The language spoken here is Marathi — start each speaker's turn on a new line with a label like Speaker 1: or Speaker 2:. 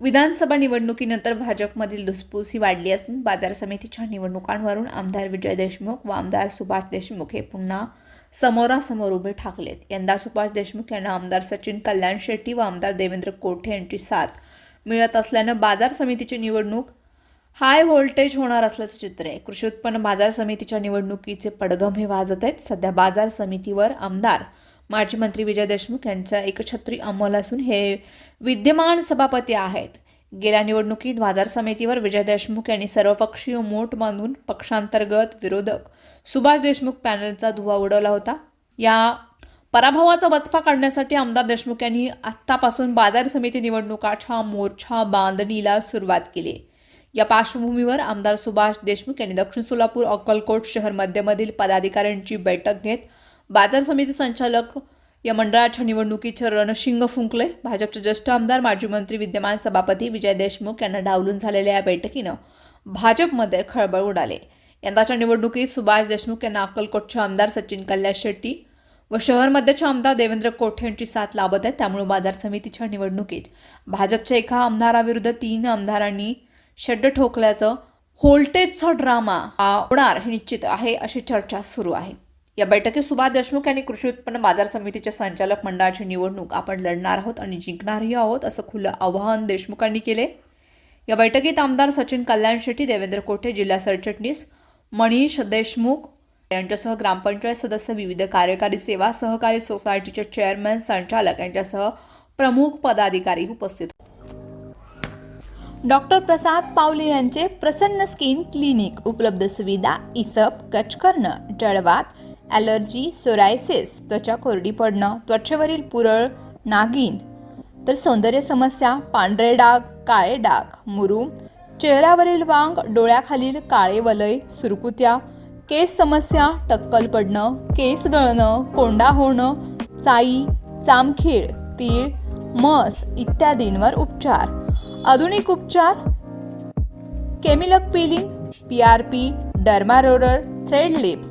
Speaker 1: विधानसभा निवडणुकीनंतर भाजपमधील धुसफूस ही वाढली असून बाजार समितीच्या निवडणुकांवरून आमदार विजय देशमुख व आमदार सुभाष देशमुख हे पुन्हा समोरासमोर उभे ठाकलेत. यंदा सुभाष देशमुख यांना आमदार सचिन कल्याण शेट्टी व आमदार देवेंद्र कोठे यांची साथ मिळत असल्यानं बाजार समितीची निवडणूक हाय व्होल्टेज होणार असल्याचं चित्र आहे. कृषी उत्पन्न बाजार समितीच्या निवडणुकीचे पडगम हे वाजत आहेत. सध्या बाजार समितीवर आमदार माजी मंत्री विजय देशमुख यांचा एकछत्री अंमल असून हे विद्यमान सभापती आहेत. गेल्या निवडणुकीत बाजार समितीवर विजय देशमुख यांनी सर्वपक्षीय मोठ बांधून पक्षांतर्गत विरोधक सुभाष देशमुख पॅनलचा धुवा उडवला होता. या पराभवाचा बचपा काढण्यासाठी आमदार देशमुख यांनी आत्तापासून बाजार समिती निवडणुकाच्या मोर्चा बांधणीला सुरुवात केली. या पार्श्वभूमीवर आमदार सुभाष देशमुख यांनी दक्षिण सोलापूर अक्कलकोट शहर मध्यमधील पदाधिकाऱ्यांची बैठक घेत बाजार समिती संचालक या मंडळाच्या निवडणुकीचे रणशिंग फुंकले. भाजपचे ज्येष्ठ आमदार माजी मंत्री विद्यमान सभापती विजय देशमुख यांना डावलून झालेल्या या बैठकीनं भाजपमध्ये खळबळ उडाले. यंदाच्या निवडणुकीत सुभाष देशमुख यांना अक्कलकोटचे आमदार सचिन कल्याण शेट्टी व शहरमध्येचे आमदार देवेंद्र कोठे यांची साथ लाभत आहे त्यामुळे बाजार समितीच्या निवडणुकीत भाजपच्या एका आमदाराविरुद्ध तीन आमदारांनी शड्ड ठोकल्याचं होल्टेजचा ड्रामा हा होणार हे निश्चित आहे अशी चर्चा सुरू आहे. या बैठकीत सुभाष देशमुख यांनी कृषी उत्पन्न बाजार समितीच्या संचालक मंडळाची निवडणूक आपण लढणार आहोत आणि जिंकणारही आहोत असं खुलं आवाहन देशमुखांनी केले या बैठकीत आमदार सचिन कल्याण शेट्टी देवेंद्र कोठे जिल्हा सरचिटणीस मनीष देशमुख यांच्यासह ग्रामपंचायत सदस्य विविध कार्यकारी सेवा सहकारी सोसायटीचे चेअरमॅन संचालक यांच्यासह प्रमुख पदाधिकारी उपस्थित होते. डॉक्टर प्रसाद पावले यांचे प्रसन्न स्किन क्लिनिक उपलब्ध सुविधा इसप कचकर्ण जळवात ॲलर्जी सोरायसिस त्वचा कोरडी पडणं त्वचेवरील पुरळ नागिन तर सौंदर्य समस्या पांढरे डाग काळे डाग मुरूम चेहऱ्यावरील वांग डोळ्याखालील काळे वलय सुरकुत्या. केस समस्या टक्कल पडणं केस गळणं कोंडा होणं चाई चामखीळ तीळ मस इत्यादींवर उपचार. आधुनिक उपचार. केमिलक peeling P R P derma roller thread lift.